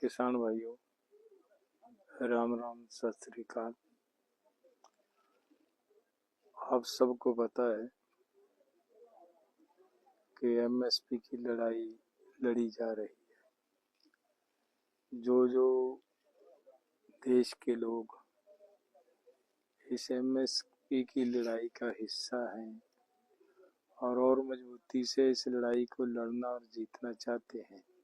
किसान भाइयों, राम राम, सत आप सबको पता है कि एमएसपी की लड़ाई लड़ी जा रही है। जो जो देश के लोग इस एमएसपी की लड़ाई का हिस्सा हैं और और मजबूती से इस लड़ाई को लड़ना और जीतना चाहते हैं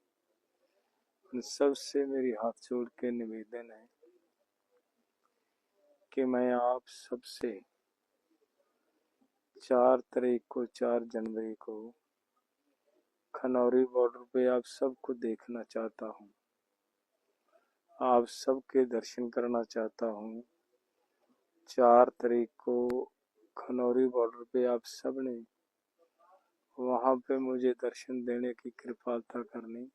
उन सबसे मेरी हाथ जोड़ के निवेदन है कि मैं आप सबसे चार तारीख को, चार जनवरी को खनौरी बॉर्डर पे आप सबको देखना चाहता हूँ। आप सबके दर्शन करना चाहता हूँ। चार तारीख को खनौरी बॉर्डर पे आप सबने वहाँ पे मुझे दर्शन देने की कृपालता करनी।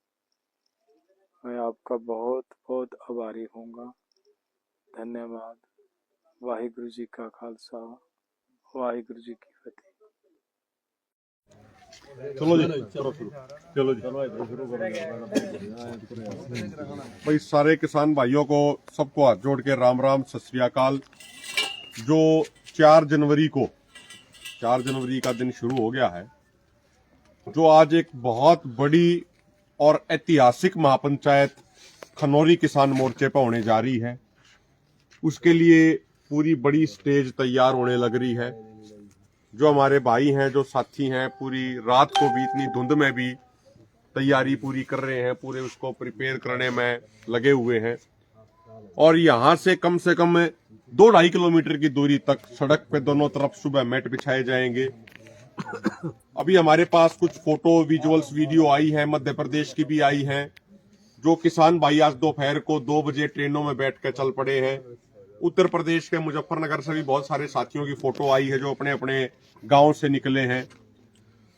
मैं आपका बहुत बहुत आभारी होऊंगा धन्यवाद वाहिगुरु जी का खालसा वाहिगुरु जी की फतेह ਚਲੋ ਜੀ ਕਰੋ ਸ਼ੁਰੂ ਚਲੋ ਜੀ भाई सारे किसान भाइयों को सबको हाथ जोड़ के राम राम सत श्री अकाल जो चार जनवरी को चार जनवरी का दिन शुरू हो गया है जो आज एक बहुत बड़ी और ऐतिहासिक महापंचायत खनौरी किसान मोर्चे पर होने जा रही है। उसके लिए पूरी बड़ी स्टेज तैयार होने लग रही है। जो हमारे भाई हैं, जो साथी हैं, पूरी रात को भी, इतनी धुंध में भी तैयारी पूरी कर रहे हैं, पूरे उसको प्रिपेयर करने में लगे हुए हैं। और यहाँ से कम से कम दो ढाई किलोमीटर की दूरी तक सड़क पे दोनों तरफ़ सुबह मैट बिछाए जाएँगे। अभी हमारे पास कुछ फ़ोटो विजुअल्स वीडियो आई है, मध्य प्रदेश की भी आई है, जो किसान भाई आज दोपहर को दो बजे ट्रेनों में बैठ कर चल पड़े हैं। उत्तर प्रदेश के मुजफ्फरनगर से भी बहुत सारे साथियों की फ़ोटो आई है, जो अपने अपने गाँव से निकले हैं।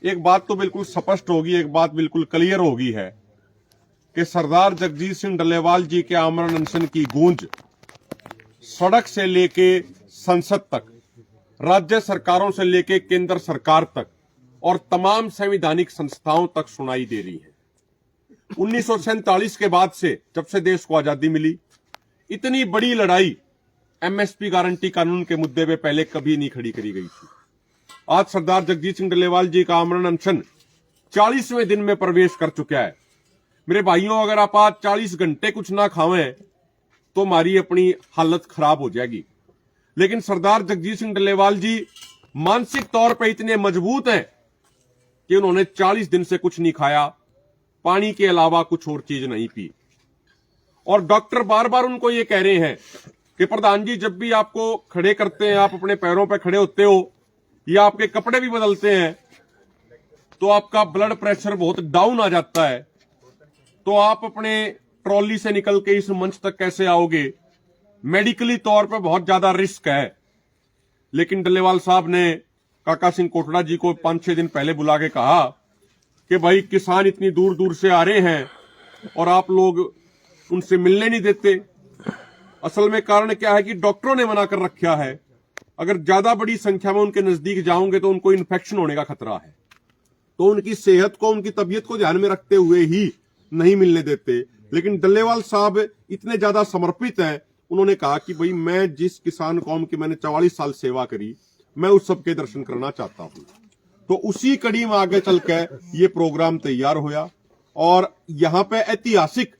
एक बात तो बिल्कुल स्पष्ट होगी, एक बात बिल्कुल क्लियर होगी है, कि सरदार जगजीत सिंह डल्लेवाल जी के आमरण अनशन की गूंज सड़क से लेके संसद तक राज्य सरकारों से लेके केंद्र सरकार तक और तमाम संवैधानिक संस्थाओं तक सुनाई दे रही है। उन्नीस सौ सैंतालीस के बाद से जब से देश को आज़ादी मिली, इतनी बड़ी लड़ाई एमएसपी गारंटी कानून के मुद्दे पे पहले कभी नहीं खड़ी करी गई थी। आज सरदार जगजीत सिंह डल्लेवाल जी का आमरण अनशन चालीसवें दिन में प्रवेश कर चुका है। मेरे भाइयों, अगर आप आज चालीस घंटे कुछ ना खावें तो हमारी अपनी हालत खराब हो जाएगी। लेकिन सरदार जगजीत सिंह डल्लेवाल जी मानसिक तौर पर इतने मज़बूत हैं कि उन्होंने 40 दिन से कुछ नहीं खाया, पानी के अलावा कुछ और चीज़ नहीं पी। और डॉक्टर बार बार उनको ये कह रहे हैं कि प्रधान जी, जब भी आपको खड़े करते हैं, आप अपने पैरों पर खड़े होते हो या आपके कपड़े भी बदलते हैं तो आपका ब्लड प्रेशर बहुत डाउन आ जाता है। तो आप अपने ट्रॉली से निकल के इस मंच तक कैसे आओगे? मेडिकली तौर पर बहुत ज़्यादा रिस्क है। लेकिन डल्लेवाल साहब ने काका सिंह कोटड़ा जी को पाँच छह दिन पहले बुला के कहा कि भाई, किसान इतनी दूर दूर से आ रहे हैं और आप लोग उनसे मिलने नहीं देते। असल में कारण क्या है कि डॉक्टरों ने मना कर रखा है। अगर ज़्यादा बड़ी संख्या में उनके नज़दीक जाओगे तो उनको इन्फेक्शन होने का खतरा है। तो उनकी सेहत को, उनकी तबीयत को ध्यान में रखते हुए ही नहीं मिलने देते। लेकिन डल्लेवाल साहब इतने ज़्यादा समर्पित हैं उन्होंने कहा कि भाई, मैं जिस किसान कौम की मैंने चौवालीस साल सेवा करी, मैं उस सबके दर्शन करना चाहता हूँ। तो उसी कड़ी में आगे चलकर ये प्रोग्राम तैयार होया और यहाँ पे ऐतिहासिक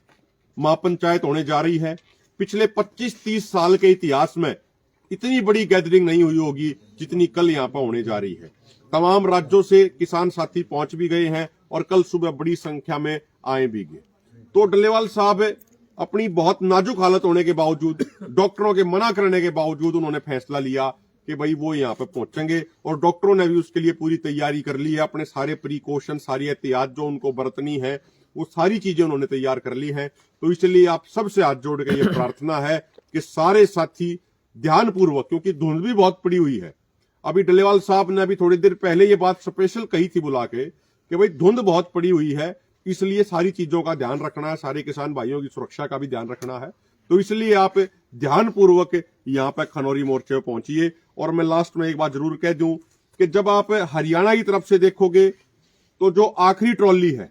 महापंचायत होने जा रही है। पिछले 25-30 साल के इतिहास में इतनी बड़ी गैदरिंग नहीं हुई होगी जितनी कल यहाँ पर होने जा रही है। तमाम राज्यों से किसान साथी पहुँच भी गए हैं और कल सुबह बड़ी संख्या में आए भी गए। तो डल्लेवाल साहब अपनी बहुत नाजुक हालत होने के बावजूद, डॉक्टरों के मना करने के बावजूद उन्होंने फैसला लिया कि भाई वो यहाँ पे पहुँचेंगे और डॉक्टरों ने भी उसके लिए पूरी तैयारी कर ली है। अपने सारे प्रिकॉशन, सारी एहतियात जो उनको बरतनी है, वो सारी चीज़ें उन्होंने तैयार कर ली हैं। तो इसलिए आप सबसे हाथ जोड़ के ये प्रार्थना है कि सारे साथी ध्यानपूर्वक, क्योंकि धुंध भी बहुत पड़ी हुई है। अभी डलेवाल साहब ने अभी थोड़ी देर पहले ये बात स्पेशल कही थी बुला के कि भाई धुंध बहुत पड़ी हुई है इसलिए सारी चीज़ों का ध्यान रखना है, सारे किसान भाइयों की सुरक्षा का भी ध्यान रखना है। तो इसलिए आप ध्यान पूर्वक यहाँ पे खनौरी मोर्चे पे पहुंचिए। और मैं लास्ट में एक बात ज़रूर कह दूँ कि जब आप हरियाणा की तरफ़ से देखोगे तो जो आखिरी ट्रॉली है,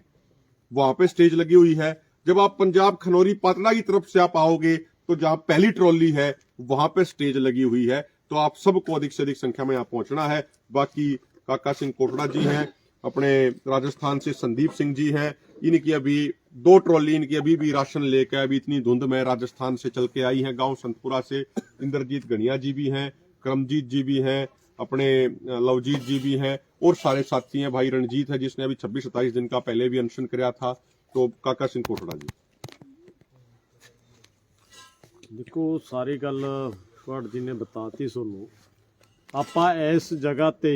वहाँ पे स्टेज लगी हुई है। जब आप पंजाब खनौरी पातड़ा की तरफ़ से आप आओगे तो जहाँ पहली ट्रॉली है, वहाँ पे स्टेज लगी हुई है। तो आप सबको अधिक से अधिक संख्या में यहाँ पहुँचना है। बाकी काका सिंह कोटड़ा जी हैं अपने राजस्थान से संदीप सिंह जी हैं इनकी अभी दो ट्रॉली इनकी अभी भी राशन लेकर अभी इतनी धुंध में राजस्थान से चल के आई हैं गांव संतपुरा से इंद्रजीत गणिया जी भी हैं करमजीत जी भी हैं अपने अ, लवजीत जी भी हैं और सारे साथी हैं भाई रणजीत है जिसने अभी 26 27 दिन का पहले भी अनशन कराया था तो काका सिंह कोटड़ा जी ਦੇਖੋ ਸਾਰੀ ਗੱਲ ਫੜ ਜੀ ਨੇ ਬਤਾਤੀ ਤੁਹਾਨੂੰ ਆਪਾਂ ਇਸ ਜਗ੍ਹਾ ਤੇ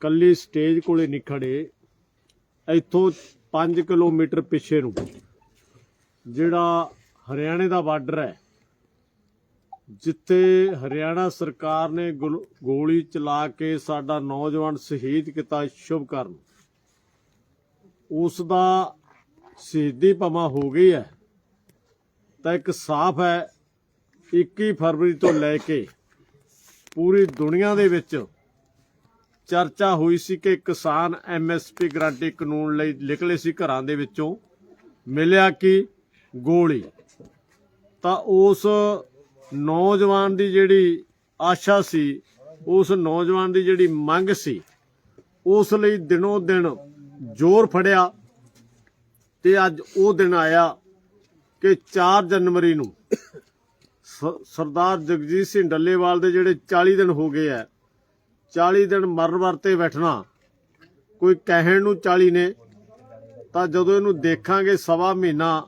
ਕੱਲੀ ਸਟੇਜ ਕੋਲੇ ਨਹੀਂ ਖੜੇ, ਇੱਥੋਂ 5 ਕਿਲੋਮੀਟਰ ਪਿੱਛੇ ਨੂੰ, ਜਿਹੜਾ ਹਰਿਆਣੇ ਦਾ ਬਾਰਡਰ ਹੈ, ਜਿੱਥੇ ਹਰਿਆਣਾ ਸਰਕਾਰ ਨੇ ਗੁਲ- ਗੋਲੀ ਚਲਾ ਕੇ ਸਾਡਾ ਨੌਜਵਾਨ ਸ਼ਹੀਦ ਕੀਤਾ ਸ਼ੁਭਕਰਨ ਉਸ ਦਾ ਸ਼ਹੀਦੀ ਭਮਾ ਹੋ ਗਈ ਹੈ, ਤਾਂ ਇੱਕ ਸਾਫ਼ ਹੈ 21 ਫਰਵਰੀ ਤੋਂ ਲੈ ਕੇ ਪੂਰੀ ਦੁਨੀਆ ਦੇ ਵਿੱਚ ਚਰਚਾ ਹੋਈ ਸੀ ਕਿ ਕਿਸਾਨ ਐਮਐਸਪੀ ਗਰੰਟੀ ਕਾਨੂੰਨ ਲਈ ਨਿਕਲੇ ਸੀ ਘਰਾਂ ਦੇ ਵਿੱਚੋਂ, ਮਿਲਿਆ ਕਿ ਗੋਲੀ? ਤਾਂ ਉਸ ਨੌਜਵਾਨ ਦੀ ਜਿਹੜੀ ਆਸ਼ਾ ਸੀ, ਉਸ ਨੌਜਵਾਨ ਦੀ ਜਿਹੜੀ ਮੰਗ ਸੀ, ਉਸ ਲਈ ਦਿਨੋਂ ਦਿਨ ਜ਼ੋਰ ਫੜਿਆ ਤੇ ਅੱਜ ਉਹ ਦਿਨ ਆਇਆ ਕਿ 4 ਜਨਵਰੀ ਨੂੰ ਸਰਦਾਰ ਜਗਜੀਤ ਸਿੰਘ ਡੱਲੇਵਾਲ ਦੇ ਜਿਹੜੇ 40 ਦਿਨ ਹੋ ਗਏ ਐ 40 ਦਿਨ ਮਰਨ ਵਰਤੇ ਬੈਠਣਾ। ਕੋਈ ਕਹਿਣ ਨੂੰ 40 ਨੇ, ਤਾਂ ਜਦੋਂ ਇਹਨੂੰ ਦੇਖਾਂਗੇ ਸਵਾ ਮਹੀਨਾ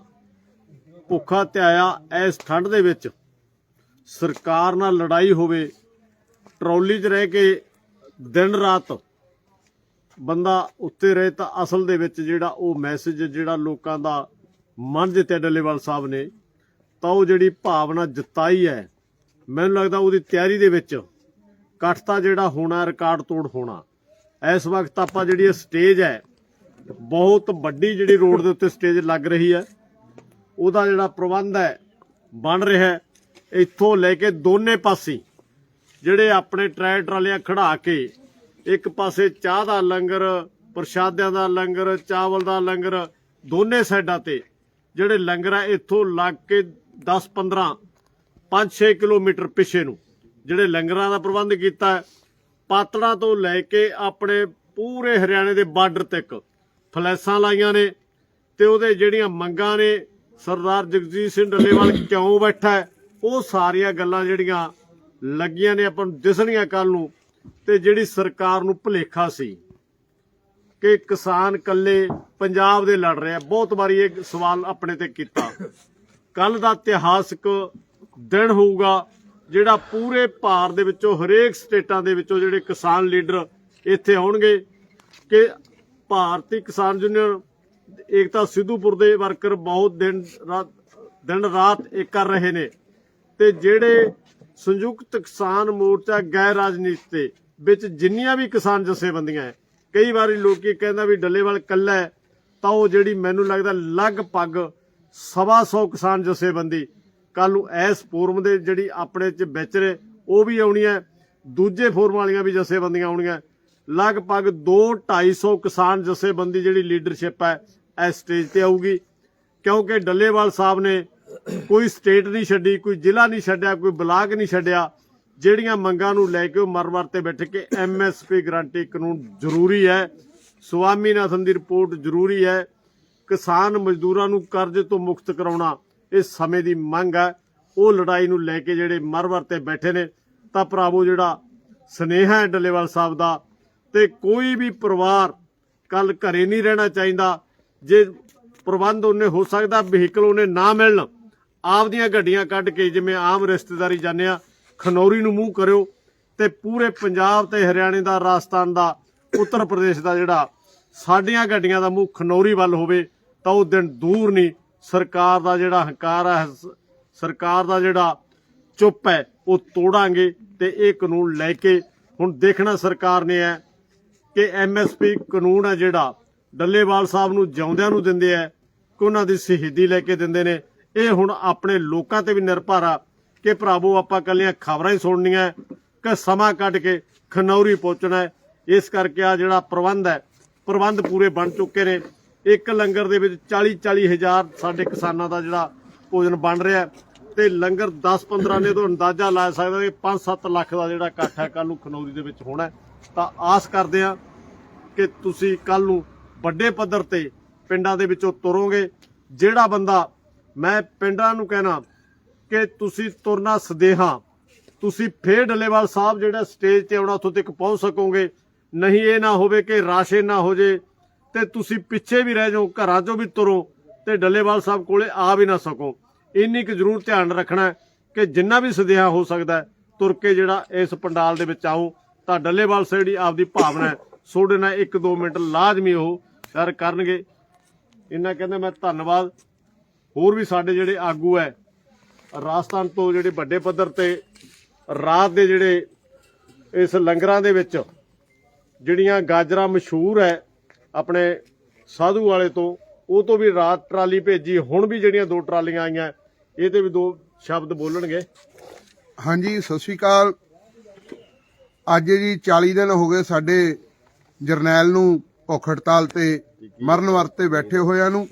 ਭੁੱਖਾ ਧਿਆਇਆ ਇਸ ਠੰਡ ਦੇ ਵਿੱਚ, ਸਰਕਾਰ ਨਾਲ ਲੜਾਈ ਹੋਵੇ, ਟਰੌਲੀ 'ਚ ਰਹਿ ਕੇ ਦਿਨ ਰਾਤ ਬੰਦਾ ਉੱਤੇ ਰਹੇ ਤਾਂ ਅਸਲ ਦੇ ਵਿੱਚ ਜਿਹੜਾ ਉਹ ਮੈਸੇਜ ਜਿਹੜਾ ਲੋਕਾਂ ਦਾ ਮਨ ਜਿੱਤਿਆ ਡੱਲੇਵਾਲ ਸਾਹਿਬ ਨੇ, ਤਾਂ ਉਹ ਜਿਹੜੀ ਭਾਵਨਾ ਜਤਾਈ ਹੈ, ਮੈਨੂੰ ਲੱਗਦਾ ਉਹਦੀ ਤਿਆਰੀ ਦੇ ਵਿੱਚ ਇਕੱਠ ਤਾਂ ਜਿਹੜਾ ਹੋਣਾ, ਰਿਕਾਰਡ ਤੋੜ ਹੋਣਾ। ਇਸ ਵਕਤ ਆਪਾਂ ਜਿਹੜੀ ਇਹ ਸਟੇਜ ਹੈ, ਬਹੁਤ ਵੱਡੀ ਜਿਹੜੀ ਰੋਡ ਦੇ ਉੱਤੇ ਸਟੇਜ ਲੱਗ ਰਹੀ ਹੈ। ਉਹਦਾ ਜਿਹੜਾ ਪ੍ਰਬੰਧ ਹੈ, ਬਣ ਰਿਹਾ ਇੱਥੋਂ ਲੈ ਕੇ ਦੋਨੇ ਪਾਸੇ ਜਿਹੜੇ ਆਪਣੇ ਟਰੈਕ ਟਰਾਲੀਆਂ ਖੜਾ ਕੇ, ਇੱਕ ਪਾਸੇ ਚਾਹ ਦਾ ਲੰਗਰ, ਪ੍ਰਸ਼ਾਦਿਆਂ ਦਾ ਲੰਗਰ, ਚਾਵਲ ਦਾ ਲੰਗਰ, ਦੋਨੇ ਸਾਈਡਾਂ ਤੇ ਜਿਹੜੇ ਲੰਗਰ ਆ ਇੱਥੋਂ ਲੱਗ ਕੇ 10 15 5-6 ਕਿਲੋਮੀਟਰ ਪਿੱਛੇ ਨੂੰ ਜਿਹੜੇ ਲੰਗਰਾਂ ਦਾ ਪ੍ਰਬੰਧ ਕੀਤਾ ਹੈ, ਪਾਤੜਾ ਤੋਂ ਲੈ ਕੇ ਆਪਣੇ ਪੂਰੇ ਹਰਿਆਣੇ ਦੇ ਬਾਰਡਰ ਤੱਕ ਫਲੈਸਾਂ ਲਾਈਆਂ ਨੇ ਤੇ ਉਹਦੇ ਜਿਹੜੀਆਂ ਮੰਗਾਂ ਨੇ ਸਰਦਾਰ ਜਗਜੀਤ ਸਿੰਘ ਡੱਲੇਵਾਲ ਕਿਉਂ ਬੈਠਾ ਹੈ ਉਹ ਸਾਰੀਆਂ ਗੱਲਾਂ ਜਿਹੜੀਆਂ ਲੱਗੀਆਂ ਨੇ ਆਪਾਂ ਨੂੰ ਦਿਸਣੀਆਂ ਕੱਲ ਨੂੰ ਤੇ ਜਿਹੜੀ ਸਰਕਾਰ ਨੂੰ ਭੁਲੇਖਾ ਸੀ ਕਿ ਕਿਸਾਨ ਕੱਲੇ ਪੰਜਾਬ ਦੇ ਲੜ ਰਿਹਾ ਬਹੁਤ ਵਾਰੀ ਇਹ ਸਵਾਲ ਆਪਣੇ ਤੇ ਕੀਤਾ। ਕੱਲ ਦਾ ਇਤਿਹਾਸਕ ਦਿਨ ਹੋਊਗਾ ਜਿਹੜਾ ਪੂਰੇ ਭਾਰਤ ਦੇ ਵਿੱਚੋਂ, ਹਰੇਕ ਸਟੇਟਾਂ ਦੇ ਵਿੱਚੋਂ ਜਿਹੜੇ ਕਿਸਾਨ ਲੀਡਰ ਇੱਥੇ ਆਉਣਗੇ ਕਿ ਭਾਰਤੀ ਕਿਸਾਨ ਯੂਨੀਅਨ, ਏਕਤਾ ਸਿੱਧੂਪੁਰ ਦੇ ਵਰਕਰ ਬਹੁਤ ਦਿਨ ਰਾਤ ਦਿਨ ਰਾਤ ਇੱਕ ਕਰ ਰਹੇ ਨੇ। ਤੇ ਜਿਹੜੇ ਸੰਯੁਕਤ ਕਿਸਾਨ ਮੋਰਚਾ ਗੈਰ ਰਾਜਨੀਤੀ ਦੇ ਵਿੱਚ ਜਿੰਨੀਆਂ ਵੀ ਕਿਸਾਨ ਜਥੇਬੰਦੀਆਂ ਹੈ ਕਈ ਵਾਰੀ ਲੋਕੀ ਕਹਿੰਦਾ ਵੀ ਡੱਲੇਵਾਲ ਕੱਲਾ ਹੈ ਤਾਂ ਉਹ ਜਿਹੜੀ ਮੈਨੂੰ ਲੱਗਦਾ ਲਗਭਗ ਸਵਾ ਸੌ ਕਿਸਾਨ ਜਥੇਬੰਦੀ ਕੱਲ ਨੂੰ ਐਸ ਫੋਰਮ ਦੇ ਜਿਹੜੀ ਆਪਣੇ ਚ ਵਿੱਚ ਨੇ, ਉਹ ਵੀ ਆਉਣੀ ਹੈ। ਦੂਜੇ ਫੋਰਮ ਵਾਲੀਆਂ ਵੀ ਜਥੇਬੰਦੀਆਂ ਆਉਣੀਆਂ। ਲਗਭਗ 2 250 ਕਿਸਾਨ ਜਥੇਬੰਦੀ ਜਿਹੜੀ ਲੀਡਰਸ਼ਿਪ ਹੈ, ਇਸ ਸਟੇਜ ਤੇ ਆਊਗੀ। ਕਿਉਂਕਿ ਡੱਲੇਵਾਲ ਸਾਹਿਬ ਨੇ ਕੋਈ ਸਟੇਟ ਨਹੀਂ ਛੱਡੀ, ਕੋਈ ਜ਼ਿਲ੍ਹਾ ਨਹੀਂ ਛੱਡਿਆ, ਕੋਈ ਬਲਾਕ ਨਹੀਂ ਛੱਡਿਆ। ਜਿਹੜੀਆਂ ਮੰਗਾਂ ਨੂੰ ਲੈ ਕੇ ਉਹ ਮਰ-ਮਰ ਤੇ ਬੈਠ ਕੇ ਐਮਐਸਪੀ ਗਰੰਟੀ ਕਾਨੂੰਨ ਜ਼ਰੂਰੀ ਹੈ। ਸੁਆਮੀਨਾਥਨ ਦੀ ਰਿਪੋਰਟ ਜ਼ਰੂਰੀ ਹੈ। ਕਿਸਾਨ ਮਜ਼ਦੂਰਾਂ ਨੂੰ ਕਰਜ਼ੇ ਤੋਂ ਮੁਕਤ ਕਰਾਉਣਾ। ਇਹ ਸਮੇਂ ਦੀ ਮੰਗ ਹੈ, ਉਹ ਲੜਾਈ ਨੂੰ ਲੈ ਕੇ ਜਿਹੜੇ ਮਰ-ਮਰ ਤੇ ਬੈਠੇ ਨੇ, ਤਾਂ ਭਰਾਵੋ ਜਿਹੜਾ ਸਨੇਹਾ ਹੈ ਡੱਲੇਵਾਲ ਸਾਹਿਬ ਦਾ, ਤੇ ਕੋਈ ਵੀ ਪਰਿਵਾਰ ਕੱਲ ਘਰੇ ਨਹੀਂ ਰਹਿਣਾ ਚਾਹੀਦਾ, ਜੇ ਪ੍ਰਬੰਧ ਉਹਨੇ ਹੋ ਸਕਦਾ ਵਹੀਕਲ ਉਹਨੇ ਨਾ ਮਿਲਣ ਆਪਦੀਆਂ ਗੱਡੀਆਂ ਕੱਢ ਕੇ ਜਿਵੇਂ ਆਮ ਰਿਸ਼ਤੇਦਾਰੀ ਜਾਂਦੇ ਆ, ਖਨੌਰੀ ਨੂੰ ਮੂੰਹ ਕਰਿਓ, ਤੇ ਪੂਰੇ ਪੰਜਾਬ ਤੇ ਹਰਿਆਣੇ ਦਾ, ਰਾਜਸਥਾਨ ਦਾ, ਉੱਤਰ ਪ੍ਰਦੇਸ਼ ਦਾ ਜਿਹੜਾ ਸਾਡੀਆਂ ਗੱਡੀਆਂ ਦਾ ਮੂੰਹ ਖਨੌਰੀ ਵੱਲ ਹੋਵੇ, ਤਾਂ ਉਹ ਦਿਨ ਦੂਰ ਨਹੀਂ ਸਰਕਾਰ ਦਾ ਜਿਹੜਾ ਹੰਕਾਰ ਹੈ ਸਰਕਾਰ ਦਾ ਜਿਹੜਾ ਚੁੱਪ ਹੈ, ਉਹ ਤੋੜਾਂਗੇ ਤੇ ਇਹ ਕਾਨੂੰਨ ਲੈ ਕੇ ਹੁਣ ਦੇਖਣਾ ਸਰਕਾਰ ਨੇ ਹੈ ਕਿ ਐਮਐਸਪੀ ਕਾਨੂੰਨ ਹੈ ਜਿਹੜਾ ਡੱਲੇਵਾਲ ਸਾਹਿਬ ਨੂੰ ਜਿਉਂਦਿਆਂ ਨੂੰ ਦਿੰਦੇ ਆ ਕਿ ਉਹਨਾਂ ਦੀ ਸ਼ਹੀਦੀ ਲੈ ਕੇ ਦਿੰਦੇ ਨੇ। ਇਹ ਹੁਣ ਆਪਣੇ ਲੋਕਾਂ ਤੇ ਵੀ ਨਿਰਭਰ ਆ ਕਿ ਭਰਾਵੋ, ਆਪਾਂ ਕੱਲੀਆਂ ਖਬਰਾਂ ਹੀ ਸੁਣਨੀਆਂ ਕਿ ਸਮਾਂ ਕੱਢ ਕੇ ਖਨੌਰੀ ਪਹੁੰਚਣਾ ਇਸ ਕਰਕੇ ਆ ਜਿਹੜਾ ਪ੍ਰਬੰਧ ਹੈ, ਪ੍ਰਬੰਧ ਪੂਰੇ ਬਣ ਚੁੱਕੇ ਨੇ। ਇੱਕ ਲੰਗਰ ਦੇ ਵਿੱਚ 40 40 ਹਜ਼ਾਰ ਸਾਡੇ ਕਿਸਾਨਾਂ ਦਾ ਜਿਹੜਾ ਭੋਜਨ ਬਣ ਰਿਹਾ ਹੈ। ਤੇ ਲੰਗਰ 10 15 ਨੇ ਤੋਂ ਅੰਦਾਜ਼ਾ ਲਾ ਸਕਦਾ ਕਿ 5 7 ਲੱਖ ਦਾ ਜਿਹੜਾ ਇਕੱਠ ਹੈ ਕੱਲ ਨੂੰ ਖਨੌਰੀ ਦੇ ਵਿੱਚ ਹੋਣਾ ਤਾਂ ਆਸ ਕਰਦੇ ਆ ਕਿ ਤੁਸੀਂ ਕੱਲ ਨੂੰ ਵੱਡੇ ਪੱਧਰ ਤੇ ਪਿੰਡਾਂ ਦੇ ਵਿੱਚੋਂ ਤੁਰੋਗੇ। ਜਿਹੜਾ ਬੰਦਾ, ਮੈਂ ਪਿੰਡਾਂ ਨੂੰ ਕਹਿਣਾ ਕਿ ਤੁਸੀਂ ਤੁਰਨਾ ਸਦੇਹਾ। ਤੁਸੀਂ ਫੇਰ ਡੱਲੇਵਾਲ ਸਾਹਿਬ ਜਿਹੜਾ ਸਟੇਜ ਤੇ ਆਉਣਾ, ਉੱਥੋਂ ਤੱਕ ਪਹੁੰਚ ਸਕੋਗੇ। ਨਹੀਂ ਇਹ ਨਾ ਹੋਵੇ ਕਿ ਰਾਸ਼ੇ ਨਾ ਹੋ ਜੇ ਤੇ ਤੁਸੀਂ ਪਿੱਛੇ ਵੀ ਰਹਿ ਜਾਓ, ਘਰਾਂ 'ਚੋਂ ਵੀ ਤੁਰੋ ਤੇ ਡੱਲੇਵਾਲ ਸਾਹਿਬ ਕੋਲੇ ਆ ਵੀ ਨਾ ਸਕੋ। ਇੰਨੀ ਕੁ ਜ਼ਰੂਰ ਧਿਆਨ ਰੱਖਣਾ ਕਿ ਜਿੰਨਾ ਵੀ ਸਦੇਹਾ ਹੋ ਸਕਦਾ ਤੁਰ ਕੇ ਜਿਹੜਾ ਇਸ ਪੰਡਾਲ ਦੇ ਵਿੱਚ ਆਓ, ਤਾਂ ਡੱਲੇਵਾਲ ਸਾਹਿਬ ਜਿਹੜੀ ਆਪਦੀ ਭਾਵਨਾ ਹੈ ਤੁਹਾਡੇ ਨਾਲ 1-2 ਮਿੰਟ ਲਾਜ਼ਮੀ ਉਹ ਸ਼ੇਅਰ ਕਰਨਗੇ। ਇਹਨਾਂ ਕਹਿੰਦੇ ਮੈਂ ਧੰਨਵਾਦ। ਹੋਰ ਵੀ ਸਾਡੇ ਜਿਹੜੇ ਆਗੂ ਹੈ, ਰਾਜਸਥਾਨ ਤੋਂ ਜਿਹੜੇ ਵੱਡੇ ਪੱਧਰ ਤੇ ਰਾਤ ਦੇ ਜਿਹੜੇ ਇਸ ਲੰਗਰਾਂ ਦੇ ਵਿੱਚ ਜਿਹੜੀਆਂ ਗਾਜਰਾਂ ਮਸ਼ਹੂਰ ਹੈ ਆਪਣੇ ਸਾਧੂ ਵਾਲੇ ਤੋਂ, ਉਹ ਤੋਂ ਵੀ ਰਾਤ ਟਰਾਲੀ ਭੇਜੀ, ਹੁਣ ਵੀ ਜਿਹੜੀਆਂ ਦੋ ਟਰਾਲੀਆਂ ਆਈਆਂ, ਇਹ ਤੇ ਵੀ ਦੋ ਸ਼ਬਦ ਬੋਲਣਗੇ। ਹਾਂਜੀ, ਸਤਿ ਸ਼੍ਰੀ ਅਕਾਲ। ਅੱਜ ਜੀ 40 ਦਿਨ ਹੋ ਗਏ ਸਾਡੇ ਜਰਨੈਲ ਨੂੰ ਭੁੱਖ ਹੜਤਾਲ ਤੇ ਮਰਨ ਵਰਤੇ ਬੈਠੇ ਹੋਇਆਂ ਨੂੰ।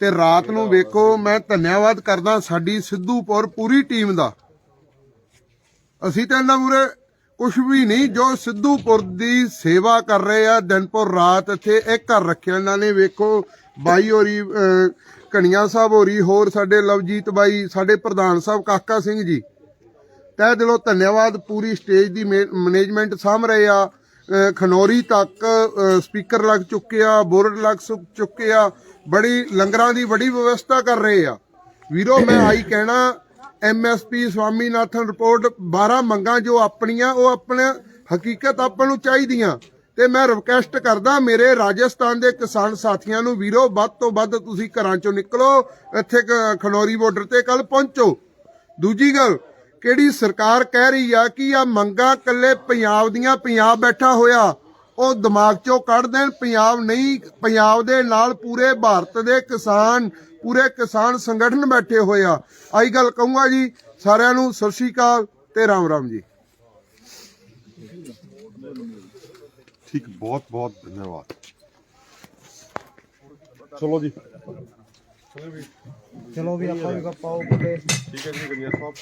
ਤੇ ਰਾਤ ਨੂੰ ਵੇਖੋ, ਮੈਂ ਧੰਨਵਾਦ ਕਰਦਾ ਸਾਡੀ ਸਿੱਧੂਪੁਰ ਪੂਰੀ ਟੀਮ ਦਾ। ਅਸੀਂ ਤਾਂ ਇਹਨਾਂ ਮੂਰੇ ਕੁਝ ਵੀ ਨਹੀਂ ਜੋ ਸਿੱਧੂਪੁਰ ਦੀ ਸੇਵਾ ਕਰ ਰਹੇ ਆ ਦਿਨਪੁਰ ਰਾਤ ਇੱਥੇ ਇਹ ਘਰ ਰੱਖਿਆ ਇਹਨਾਂ ਨੇ ਵੇਖੋ ਬਾਈ ਹੋਰੀ ਅਹ, ਕਣੀਆਂ ਸਾਹਿਬ ਹੋਰੀ ਹੋਰ ਸਾਡੇ ਲਵਜੀਤ ਬਾਈ ਸਾਡੇ ਪ੍ਰਧਾਨ ਸਾਹਿਬ ਕਾਕਾ ਸਿੰਘ ਜੀ। ਤਹਿ ਦਿਲੋਂ ਧੰਨਵਾਦ ਪੂਰੀ ਸਟੇਜ ਦੀ ਮੈਨੇਜਮੈਂਟ ਸਾਂਭ ਰਹੇ ਆ। ਖਨੌਰੀ ਤੱਕ ਸਪੀਕਰ ਲੱਗ ਚੁੱਕੇ ਆ ਬੋਰਡ ਲੱਗ ਸੁ- ਚੁੱਕੇ ਆ ਬੜੀ ਲੰਗਰਾਂ ਦੀ ਬੜੀ ਵਿਵਸਥਾ ਕਰ ਰਹੇ ਆ। ਵੀਰੋ ਮੈਂ ਆਈ ਕਹਿਣਾ ਐਮਐਸਪੀ ਸਵਾਮੀਨਾਥਨ ਰਿਪੋਰਟ 12 ਮੰਗਾਂ ਜੋ ਆਪਣੀਆਂ, ਉਹ ਆਪਣੇ ਹਕੀਕਤ ਆਪਾਂ ਨੂੰ ਚਾਹੀਦੀਆਂ। ਤੇ ਮੈਂ ਰਿਕਵੈਸਟ ਕਰਦਾ ਮੇਰੇ ਰਾਜਸਥਾਨ ਦੇ ਕਿਸਾਨ ਸਾਥੀਆਂ ਨੂੰ, ਵੀਰੋ, ਵੱਧ ਤੋਂ ਵੱਧ ਤੁਸੀਂ ਘਰਾਂ ਚੋਂ ਨਿਕਲੋ, ਇੱਥੇ ਖਨੌਰੀ ਬਾਰਡਰ ਤੇ ਕੱਲ ਪਹੁੰਚੋ। ਦੂਜੀ ਗੱਲ, ਕਿਹੜੀ ਸਰਕਾਰ ਕਹਿ ਰਹੀ ਆ ਕਿ ਆ ਮੰਗਾ ਕੱਲੇ ਪੰਜਾਬ ਦੀਆਂ, ਪੰਜਾਬ ਬੈਠਾ ਹੋਇਆ, ਉਹ ਦਿਮਾਗ ਚੋਂ ਕੱਢ ਦੇਣ, ਪੰਜਾਬ ਨਹੀਂ, ਪੰਜਾਬ ਦੇ ਨਾਲ ਪੂਰੇ ਭਾਰਤ ਦੇ ਕਿਸਾਨ ਪੂਰੇ ਕਿਸਾਨ ਸੰਗਠਨ ਬੈਠੇ ਹੋਏ ਆ। ਆਈ ਗੱਲ ਕਹੂੰਗਾ ਜੀ ਸਾਰਿਆਂ ਨੂੰ ਸਤਿ ਸ਼੍ਰੀ ਅਕਾਲ ਤੇ ਰਾਮ ਰਾਮ ਜੀ। ਠੀਕ ਬਹੁਤ ਬਹੁਤ ਧੰਨਵਾਦ। ਚਲੋ ਜੀ। ਚਲੋ ਵੀ ਆਪਾਂ ਵੀ ਪਾਓ ਕੋਲੇ ਠੀਕ ਹੈ ਜੀ ਗੰਗਿਆ ਸਾਹਿਬ